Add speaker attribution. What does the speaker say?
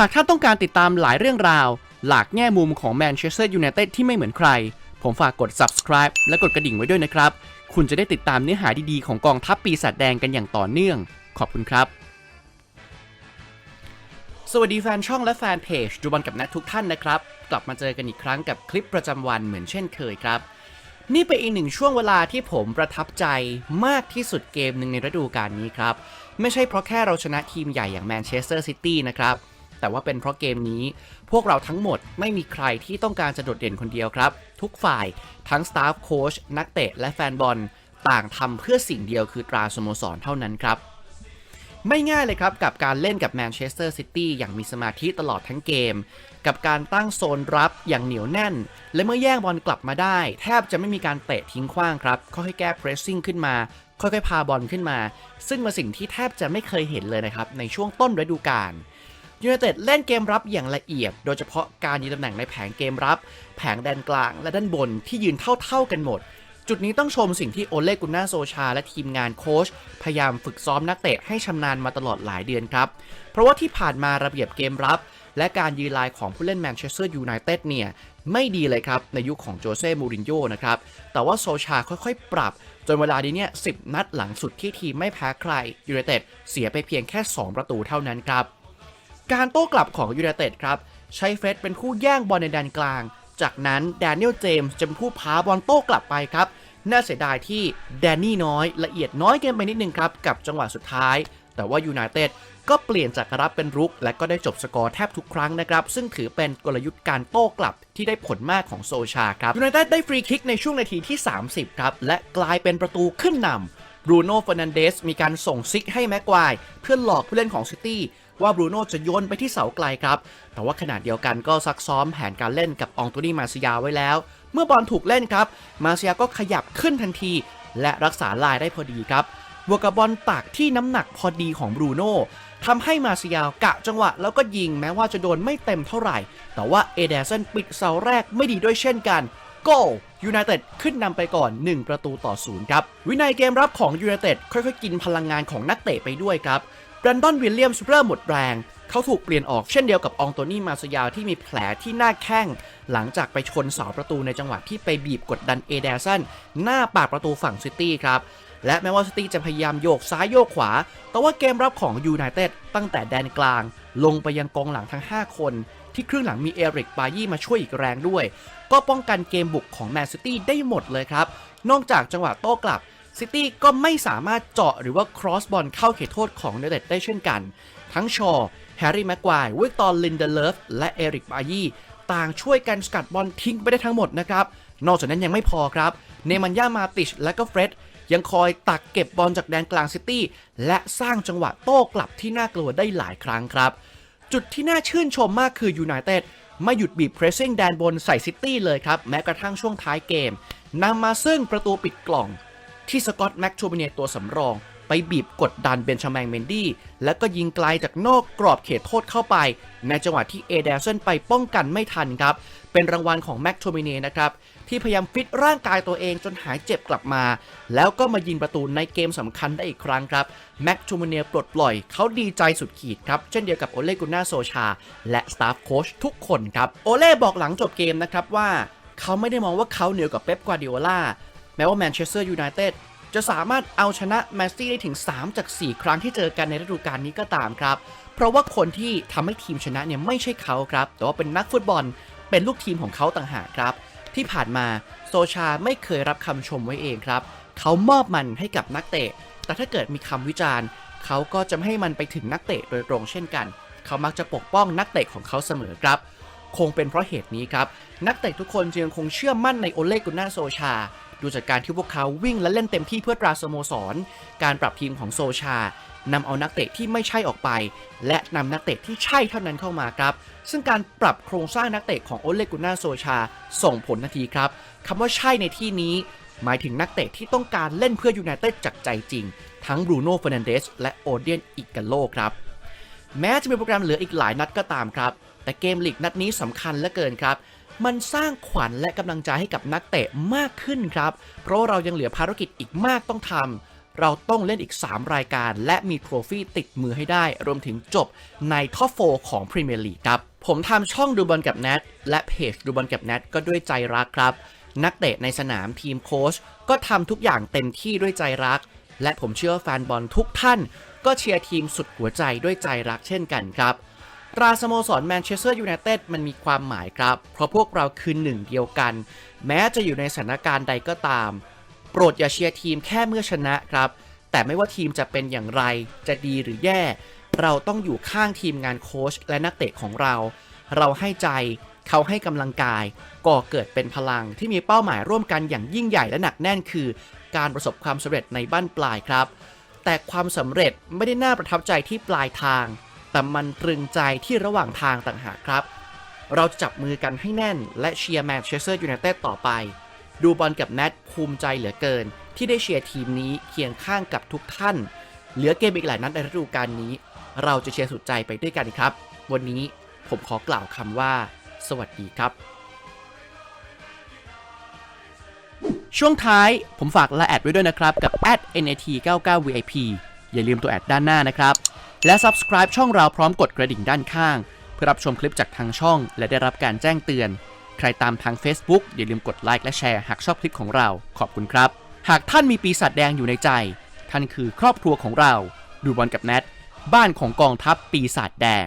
Speaker 1: หากท่านต้องการติดตามหลายเรื่องราว หลากแง่มุมของแมนเชสเตอร์ยูไนเต็ดที่ไม่เหมือนใคร ผมฝากกด subscribe และกดกระดิ่งไว้ด้วยนะครับ คุณจะได้ติดตามเนื้อหาดีๆของกองทัพปีศาจแดงกันอย่างต่อเนื่อง ขอบคุณครับ สวัสดีแฟนช่องและแฟนเพจดูบอลกับนัททุกท่านนะครับ กลับมาเจอกันอีกครั้งกับคลิปประจำวันเหมือนเช่นเคยครับ นี่เป็นอีกหนึ่งช่วงเวลาที่ผมประทับใจมากที่สุดเกมหนึ่งในฤดูกาลนี้ครับ ไม่ใช่เพราะแค่เราชนะทีมใหญ่อย่างแมนเชสเตอร์ซิตี้นะครับ แต่ว่าเป็นเพราะเกมนี้ พวกเราทั้งหมดไม่มีใครที่ต้องการจะโดดเด่นคนเดียวครับ ทุกฝ่ายทั้งสตาฟโค้ชนักเตะและแฟนบอลต่างทำเพื่อสิ่งเดียวคือตราสโมสรเท่านั้นครับ ไม่ง่ายเลยครับกับการเล่นกับแมนเชสเตอร์ซิตี้อย่างมีสมาธิตลอดทั้งเกม กับการตั้งโซนรับอย่างเหนียวแน่น และเมื่อแย่งบอลกลับมาได้ แทบจะไม่มีการเตะทิ้งขว้างครับค่อยๆแก้เพรสซิ่งขึ้นมาค่อยๆพาบอลขึ้นมา ซึ่งเป็นสิ่งที่แทบจะไม่เคยเห็นเลยนะครับในช่วงต้นฤดูกาล ยูไนเต็ดเล่นเกมรับอย่างละเอียด โดยเฉพาะการยืนตำแหน่งในแผงเกมรับ แผงแดนกลางและด้านบนที่ยืนเท่าๆกันหมด จุดนี้ต้องชมสิ่งที่โอเล่กุนนาโซชา และทีมงานโค้ชพยายามฝึกซ้อมนักเตะให้ชำนาญมาตลอดหลายเดือนครับ เพราะว่าที่ผ่านมาระเบียบเกมรับ และการยืนลายของผู้เล่นแมนเชสเตอร์ยูไนเต็ดเนี่ยไม่ดีเลยครับ ในยุคของโจเซ่มูรินโญ่นะครับ แต่ว่าโซชาค่อยๆ ปรับ จนเวลานี้เนี่ย10นัดหลังสุดที่ทีมไม่แพ้ใครยูไนเต็ดเสียไปเพียงแค่ 2 ประตูเท่านั้นครับ การโต้กลับของยูไนเต็ดครับใช้เฟรดเป็นผู้แย่งบอลในแดนกลาง จากนั้นแดเนียลเจมส์จะเป็นผู้พาบอลโต้กลับไปครับ น่าเสียดายที่แดนนี่น้อยละเอียดน้อยเกินไปนิดนึงครับ กับจังหวะสุดท้าย แต่ว่ายูไนเต็ดก็เปลี่ยนจากรับเป็นรุก และก็ได้จบสกอร์แทบทุกครั้งนะครับ ซึ่งถือเป็นกลยุทธ์การโต้กลับที่ได้ผลมากของโซชาครับยูไนเต็ดได้ฟรีคิกในช่วงนาทีที่ 30 ครับ และกลายเป็นประตูขึ้นนำบรูโน่เฟอร์นันเดสมีการส่งซิกให้แม็กควายเพื่อหลอกผู้เล่นของซิตี้ ว่าบรูโน่จะโยนไปที่เสาไกลครับ แต่ว่าขณะเดียวกันก็ซักซ้อมแผนการเล่นกับองโตนี่มาซิยาไว้แล้ว เมื่อบอลถูกเล่นครับ มาซิยาก็ขยับขึ้นทันที และรักษาลายได้พอดีครับบวกกับบอลตักที่น้ำหนักพอดีของบรูโน่ทำให้มาซิยากะจังหวะแล้วก็ยิงแม้ว่าจะโดนไม่เต็มเท่าไหร่ แต่ว่าเอเดสันปิดเสาแรกไม่ดีด้วยเช่นกันโกลยูไนเต็ดขึ้นนำไปก่อน 1 ประตูต่อศูนย์ครับ วินัยเกมรับของยูไนเต็ดค่อยๆ กินพลังงานของนักเตะไปด้วยครับ รนดอนวิลเลียมส์เริ่มหมดแรง เขาถูกเปลี่ยนออกเช่นเดียวกับอองโตนี่มาซยาวที่มีแผลที่หน้าแข้ง หลังจากไปชนเสาประตูในจังหวะที่ไปบีบกดดันเอเดสันหน้าปากประตูฝั่งซิตี้ครับและแม้ว่าซิตี้จะพยายามโยกซ้ายโยกขวา แต่ว่าเกมรับของยูไนเต็ดตั้งแต่แดนกลาง ลงไปยังกองหลังทั้ง 5 คน ที่ครึ่งหลังมีเอริกบายี่มาช่วยอีกแรงด้วย ก็ป้องกันเกมบุกของแมนซิตี้ได้หมดเลยครับ นอกจากจังหวะโต้กลับ ซิตี้ก็ไม่สามารถเจาะหรือว่าครอสบอลเข้าเขตโทษของยูไนเต็ดได้เช่นกัน ทั้งชอแฮร์รี่แม็กควายวิกตอร์ลินเดเลฟและเอริกบายีต่างช่วยกันสกัดบอลทิ้งไปได้ทั้งหมดนะครับ นอกจากนั้นยังไม่พอครับ เนมันย่ามาติชและก็เฟร็ดยังคอยตักเก็บบอลจากแดนกลางซิตี้และสร้างจังหวะโต้กลับที่น่ากลัวได้หลายครั้งครับ จุดที่น่าชื่นชมมากคือยูไนเต็ดไม่หยุดบีบเพรสซิ่งแดนบนใส่ซิตี้เลยครับ แม้กระทั่งช่วงท้ายเกมนำมาซึ่งประตูปิดกล่อง ที่สกอตต์แม็กโทเบเนียตัวสำรอง ไปบีบกดดันเบนชาแมงเมนดี้แล้วก็ยิงไกลจากนอกกรอบเขตโทษเข้าไป ในจังหวะที่เอเดลเซนไปป้องกันไม่ทันครับ เป็นรางวัลของแม็กโทเบเนียนะครับ ที่พยายามฟิตร่างกายตัวเองจนหายเจ็บกลับมา แล้วก็มายิงประตูในเกมสำคัญได้อีกครั้งครับแม็กโทเบเนียปลดปล่อยเขาดีใจสุดขีดครับ เช่นเดียวกับโอเล่กุน่าโซชา และสตาฟโค้ชทุกคนครับโอเล่บอกหลังจบเกมนะครับว่าเขาไม่ได้มองว่าเขาเหนือกว่าเป๊ปกวาดิโอลา แม้ว่าแมนเชสเตอร์ยูไนเต็ดจะสามารถเอาชนะแมนซิตี้ได้ถึง 3 จาก 4 ครั้งที่เจอกันในฤดูกาลนี้ก็ตามครับ เพราะว่าคนที่ทำให้ทีมชนะเนี่ยไม่ใช่เขาครับ แต่ว่าเป็นนักฟุตบอล เป็นลูกทีมของเขาต่างหากครับ ที่ผ่านมาโซชาไม่เคยรับคำชมไว้เองครับ เขามอบมันให้กับนักเตะ แต่ถ้าเกิดมีคำวิจารณ์ เขาก็จะไม่ให้มันไปถึงนักเตะโดยตรงเช่นกัน เขามักจะปกป้องนักเตะของเขาเสมอครับ คงเป็นเพราะเหตุนี้ครับ นักเตะทุกคนจึงคงเชื่อมั่นในโอเลกุน่าโซชา ดูจากการที่พวกเขาวิ่งและเล่นเต็มที่เพื่อตราสโมสร การปรับทีมของโซชานำเอานักเตะที่ไม่ใช่ออกไป และนำนักเตะที่ใช่เท่านั้นเข้ามาครับ ซึ่งการปรับโครงสร้างนักเตะของโอเลกุน่าโซชา ส่งผลทันทีครับคำว่าใช่ในที่นี้ หมายถึงนักเตะที่ต้องการเล่นเพื่อยูไนเต็ดจากใจจริง ทั้งบรูโน่เฟรนันเดสและโอเดียนอิกาโลครับ แม้จะมีโปรแกรมเหลืออีกหลายนัดก็ตามครับ แต่เกมลีกนัดนี้สำคัญเหลือเกินครับ มันสร้างขวัญและกำลังใจให้กับนักเตะมากขึ้นครับ เพราะเรายังเหลือภารกิจอีกมากต้องทำ เราต้องเล่นอีก 3 รายการ และมีโทรฟี่ติดมือให้ได้ รวมถึงจบในท็อปโฟของพรีเมียร์ลีกครับ ผมทำช่องดูบอลกับแนทและเพจดูบอลกับแนทก็ด้วยใจรักครับ นักเตะในสนามทีมโค้ชก็ทำทุกอย่างเต็มที่ด้วยใจรัก และผมเชื่อแฟนบอลทุกท่าน ก็เชียร์ทีมสุดหัวใจด้วยใจรักเช่นกันครับ ตราสโมสรแมนเชสเตอร์ยูไนเต็ดมันมีความหมายครับ เพราะพวกเราคือหนึ่งเดียวกัน แม้จะอยู่ในสถานการณ์ใดก็ตาม โปรดอย่าเชียร์ทีมแค่เมื่อชนะครับ แต่ไม่ว่าทีมจะเป็นอย่างไร จะดีหรือแย่ เราต้องอยู่ข้างทีมงานโค้ชและนักเตะของเรา เราให้ใจ เขาให้กำลังกาย ก่อเกิดเป็นพลังที่มีเป้าหมายร่วมกันอย่างยิ่งใหญ่และหนักแน่นคือ การประสบความสำเร็จในบ้านปลายครับ แต่ความสำเร็จไม่ได้น่าประทับใจที่ปลายทาง แต่มันตรึงใจที่ระหว่างทางต่างหากครับ เราจะจับมือกันให้แน่น และเชียร์แมนเชสเตอร์ยูไนเต็ดต่อไป ดูบอลกับแนทภูมิใจเหลือเกิน ที่ได้เชียร์ทีมนี้เคียงข้างกับทุกท่าน เหลือเกมอีกหลายนัดในฤดูกาลนี้ เราจะเชียร์สุดใจไปด้วยกันครับ วันนี้ผมขอกล่าวคำว่า สวัสดีครับช่วงท้ายผมฝากละแอดไว้ด้วยนะครับ กับ @nat99vip อย่าลืมตัวแอดด้านหน้านะครับ และ subscribe ช่องเราพร้อมกดกระดิ่งด้านข้าง เพื่อรับชมคลิปจากทางช่อง และได้รับการแจ้งเตือน ใครตามทาง Facebook อย่าลืมกดไลค์และแชร์หากชอบคลิปของเราขอบคุณครับ หากท่านมีปีศาจแดงอยู่ในใจ ท่านคือครอบครัวของเรา ดูบอลกับแนทบ้านของกองทัพปีศาจแดง